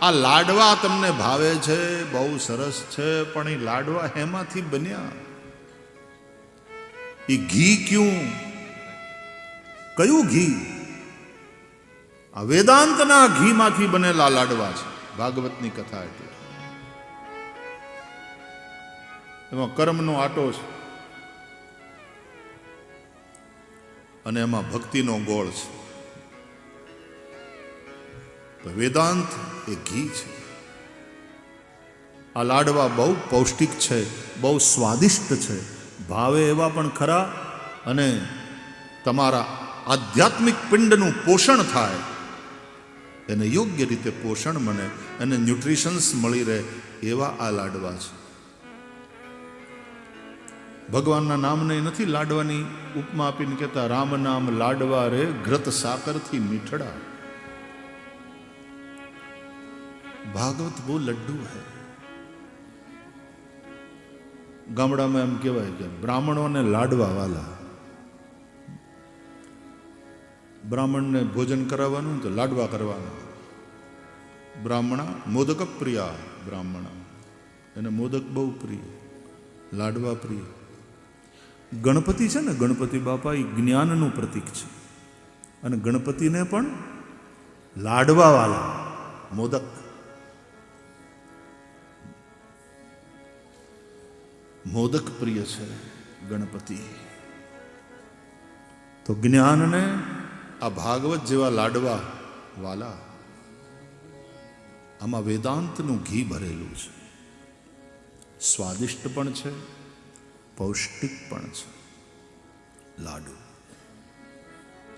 આ લાડવા તમને ભાવે છે, બહુ સરસ છે, પણ એ લાડવા એમાંથી બન્યા. એ ઘી ક્યું? કયું ઘી? આ વેદાંતના ઘીમાંથી બનેલા લાડવા છે, ભાગવતની કથા એટલે. એમાં કર્મનો આટો છે. અને એમાં ભક્તિનો ગોળ છે. વેદાંત એ ઘી છે. આ લાડવા બહુ પૌષ્ટિક છે, બહુ સ્વાદિષ્ટ છે. ભાવે એવા પણ ખરા અને તમારા આધ્યાત્મિક પિંડનું પોષણ થાય. એને યોગ્ય રીતે પોષણ મળે અને ન્યુટ્રિશન્સ મળી રહે એવા આ લાડવા છે. ભગવાનના નામને નથી લાડવાની ઉપમા આપીને કહેતા, રામ નામ લાડવા રે ઘૃત સાકરથી મીઠડા. ભાગવત બહુ લડ્ડુ હૈ ગામડામાં એમ કહેવાય કે બ્રાહ્મણોને લાડવા વાલા બ્રાહ્મણને ભોજન કરાવવાનું તો લાડવા કરવાના બ્રાહ્મણા મોદક પ્રિયા બ્રાહ્મણા એને મોદક બહુ પ્રિય લાડવા પ્રિય ગણપતિ છે ને ગણપતિ બાપા એ જ્ઞાનનું પ્રતીક છે અને ગણપતિને પણ લાડવાવાલા મોદક મોદક પ્રિય છે, ગણપતિ. તો જ્ઞાનને આ ભાગવત જેવા લાડવા વાલા, આમાં વેદાંતનું ઘી ભરેલું છે. સ્વાદિષ્ટ પણ છે, પૌષ્ટિક પણ છે. લાડુ.